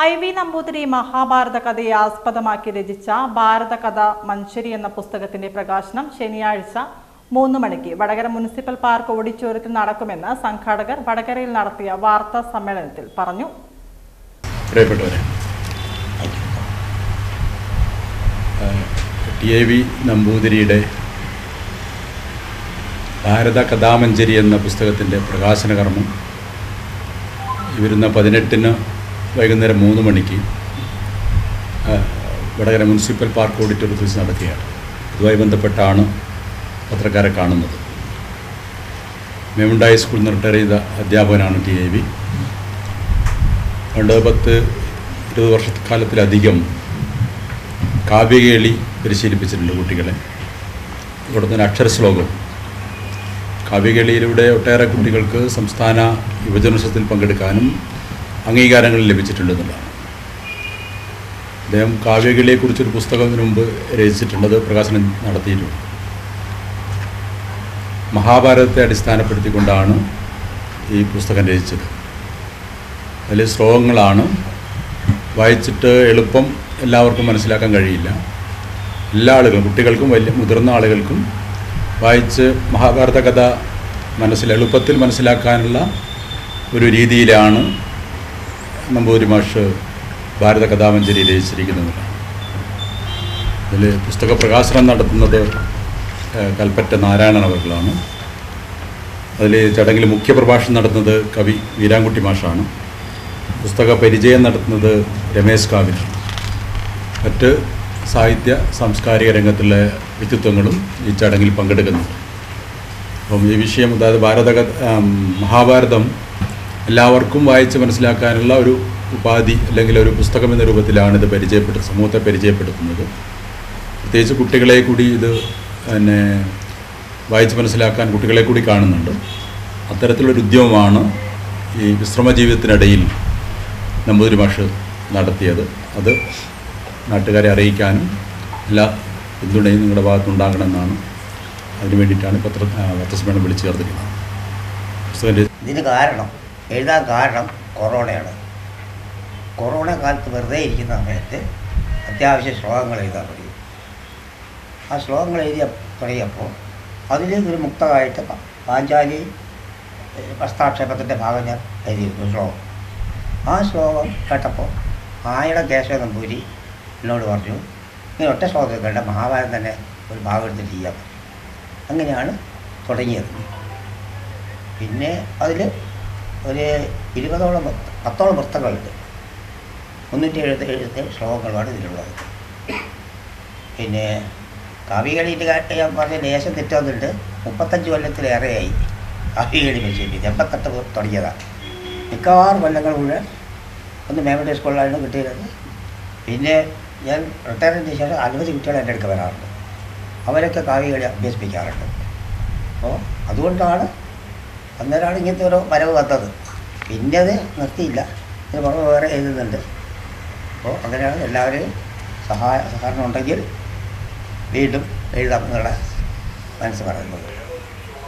I V Namboothiri Mahabharata കഥയെ ആസ്പദമാക്കി രചിച്ച ഭാരതകഥ മഞ്ചരി എന്ന പുസ്തകത്തിന്റെ പ്രകാശനം ശനിയാഴ്ച മൂന്ന് മണിക്ക് വടകര മുനിസിപ്പൽ പാർക്ക് ഓഡിറ്റോറിയത്തിൽ നടക്കുമെന്ന് സംഘാടകർ വടകരയിൽ നടത്തിയ വാർത്താ സമ്മേളനത്തിൽ പറഞ്ഞു. ടി എ വി നമ്പൂതിരിയുടെ ഭാരത കഥാമഞ്ചരി എന്ന പുസ്തകത്തിന്റെ പ്രകാശന കർമ്മം വരുന്ന പതിനെട്ടിന് വൈകുന്നേരം മൂന്ന് മണിക്ക് വടകര മുനിസിപ്പൽ പാർക്ക് ഓഡിറ്റോറിയത്തിൽ വെച്ച് നടക്കുകയാണ്. ഇതുമായി ബന്ധപ്പെട്ടാണ് പത്രക്കാരെ കാണുന്നത്. മേമുണ്ടായ സ്കൂളിൽ നിന്ന് റിട്ടയർ ചെയ്ത അധ്യാപകനാണ് ടി എ വി. പണ്ട് പത്ത് ഇരുപത് വർഷക്കാലത്തിലധികം കാവ്യകേളി പരിശീലിപ്പിച്ചിട്ടുണ്ട് കുട്ടികളെ. ഇവിടെ തന്നെ അക്ഷരശ്ലോകം കാവ്യകേളിയിലൂടെ ഒട്ടേറെ കുട്ടികൾക്ക് സംസ്ഥാന യുവജനോത്സവത്തിൽ പങ്കെടുക്കാനും അംഗീകാരങ്ങൾ ലഭിച്ചിട്ടുണ്ടെന്നുള്ളതാണ്. അദ്ദേഹം കാവ്യകളിയെക്കുറിച്ചൊരു പുസ്തകം മുമ്പ് രചിച്ചിട്ടുള്ളത് പ്രകാശനം നടത്തിയിട്ടുണ്ട്. മഹാഭാരതത്തെ അടിസ്ഥാനപ്പെടുത്തിക്കൊണ്ടാണ് ഈ പുസ്തകം രചിച്ചത്. അതിൽ ശ്ലോകങ്ങളാണ്. വായിച്ചിട്ട് എളുപ്പം എല്ലാവർക്കും മനസ്സിലാക്കാൻ കഴിയില്ല. എല്ലാ ആളുകളും കുട്ടികൾക്കും വലിയ മുതിർന്ന ആളുകൾക്കും വായിച്ച് മഹാഭാരത കഥ മനസ്സിൽ എളുപ്പത്തിൽ മനസ്സിലാക്കാനുള്ള ഒരു രീതിയിലാണ് നമ്പൂതിരി മാഷ് ഭാരത കഥാമഞ്ചരി രചിച്ചിരിക്കുന്നത്. ഇതിൽ പുസ്തക പ്രകാശനം നടത്തുന്നത് കൽപ്പറ്റ നാരായണൻ അവർകളാണ് അതിൽ ചടങ്ങിൽ മുഖ്യ പ്രഭാഷണം നടത്തുന്നത് കവി വീരാൻകുട്ടി മാഷാണ്. പുസ്തക പരിചയം നടത്തുന്നത് രമേശ് കാവിൽ. മറ്റ് സാഹിത്യ സാംസ്കാരിക രംഗത്തിലെ വ്യക്തിത്വങ്ങളും ഈ ചടങ്ങിൽ പങ്കെടുക്കുന്നുണ്ട്. അപ്പം ഈ വിഷയം അതായത് ഭാരത മഹാഭാരതം എല്ലാവർക്കും വായിച്ച് മനസ്സിലാക്കാനുള്ള ഒരു ഉപാധി അല്ലെങ്കിൽ ഒരു പുസ്തകം എന്ന രൂപത്തിലാണ് ഇത് പരിചയപ്പെടുത്ത സമൂഹത്തെ പരിചയപ്പെടുത്തുന്നത്. പ്രത്യേകിച്ച് കുട്ടികളെ കൂടി ഇത് പിന്നെ വായിച്ച് മനസ്സിലാക്കാൻ കുട്ടികളെ കൂടി കാണുന്നുണ്ട്. അത്തരത്തിലൊരു ഉദ്യമമാണ് ഈ വിശ്രമ ജീവിതത്തിനിടയിൽ നമ്പൂതിരി മാഷ് നടത്തിയത്. അത് നാട്ടുകാരെ അറിയിക്കാനും എല്ലാ പിന്തുണയും നിങ്ങളുടെ ഭാഗത്തുണ്ടാകണമെന്നാണ് അതിനു വേണ്ടിയിട്ടാണ് പത്ര പത്രസമ്മേളനം വിളിച്ചു ചേർത്തിരിക്കുന്നത്. ഇതിന് കാരണം എഴുതാൻ കാരണം കൊറോണയാണ്. കൊറോണ കാലത്ത് വെറുതെ ഇരിക്കുന്ന സമയത്ത് അത്യാവശ്യം ശ്ലോകങ്ങൾ എഴുതാൻ തുടങ്ങി. ആ ശ്ലോകങ്ങൾ എഴുതിയ തുടങ്ങിയപ്പോൾ ഒരു മുക്തമായിട്ട് പാഞ്ചാലി വസ്താക്ഷേപത്തിന്റെ ഭാഗം ഞാൻ എഴുതിയിരുന്നു ശ്ലോകം. ആ ശ്ലോകം കേട്ടപ്പോൾ ആയിട കേശവ നമ്പൂരി എന്നോട് പറഞ്ഞു ഇങ്ങനെ ഒറ്റ ശ്ലോകത്തിൽ കേട്ട മഹാഭാരതം തന്നെ ഒരു ഭാഗം എടുത്തിട്ട് ചെയ്യാൻ അങ്ങനെയാണ് തുടങ്ങിയത്. പിന്നെ അതിൽ ഒരു ഇരുപതോളം പത്തോളം പുസ്തകങ്ങളുണ്ട് മുന്നൂറ്റി എഴുപത്തി എഴുപത്തി ശ്ലോകങ്ങളാണ് ഇതിലുള്ളത്. പിന്നെ കവികളിന്റെ ഞാൻ പറഞ്ഞ ലേശം തെറ്റുന്നുണ്ട്. മുപ്പത്തഞ്ച് കൊല്ലത്തിലേറെയായി കവികളി പരിശീലിപ്പിച്ച് എൺപത്തെട്ട് തുടങ്ങിയതാണ് മിക്കവാറും കൊല്ലങ്ങൾ മുഴുവൻ ഒന്ന് മേമഡി സ്കൂളിലാണ് കിട്ടിയത് പിന്നെ ഞാൻ റിട്ടയറിന് ശേഷം അനവധി കുട്ടികൾ എന്റെ അടുക്ക വരാറുണ്ട്. അവരൊക്കെ കാവ്യകളി അഭ്യസിപ്പിക്കാറുണ്ട്. അപ്പോൾ അതുകൊണ്ടാണ് അന്നേരമാണ് ഇങ്ങനത്തെ ഓരോ വരവ് വന്നത്. പിന്നെ അത് നിർത്തിയില്ല. ഇതിന് പുറമെ വേറെ എഴുതുന്നുണ്ട്. അപ്പോൾ അങ്ങനെയാണ് എല്ലാവരെയും സഹായ സഹകരണം ഉണ്ടെങ്കിൽ വീണ്ടും എഴുതാം എന്നുള്ള മനസ്സ് പറയുന്നത്.